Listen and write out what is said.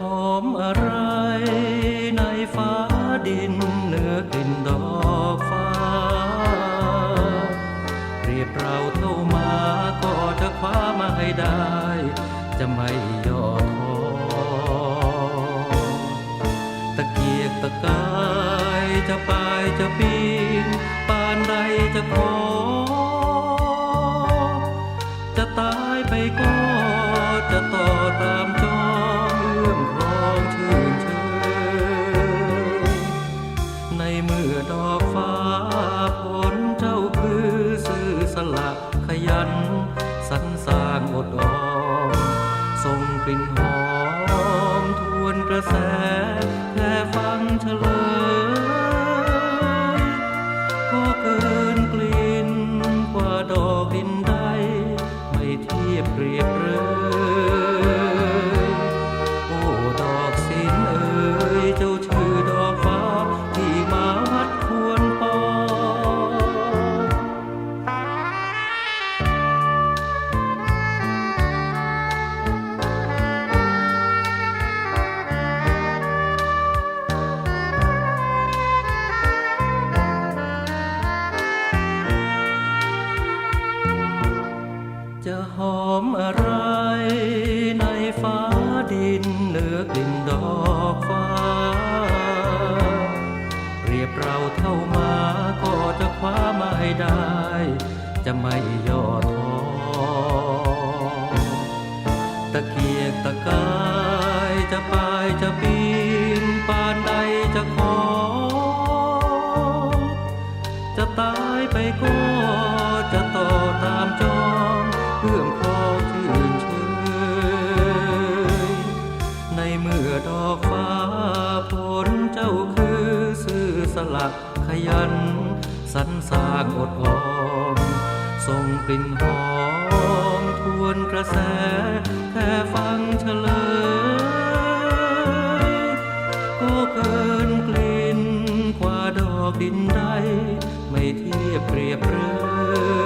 หอมอะไรในฟ้าดินเหนือกลิ่นดอกฟ้า เรียบเราเท่ามาก็จะคว้ามาให้ได้ จะไม่ย่อท้อตะเกียกตะกายจะไปจะปีนปานใดจะขอ จะตายไปก็จะต่อตาม อกฟ้าผลเจ้าคือซื่อสละขยัน สรรสร้างอดออมส่งกลิ่นหอ มอะไรในฟ้าดินเหนือกลิ่นดอกฟ้า เรียบเราเท่ามาก็จะคว้ามาให้ได้ จะไม่ย่อท้อตะเกียกตะกายจะปายจะปีนปานใดจะขอ จะตายไปก็ สลักขยัน สรรสร้างอดออมส่งกลิ่นหอมทวนกระแส แค่ฟังเฉลย ก็เกินกลิ่นกว่าดอกดินใด ไม่เทียบเปรียบเลย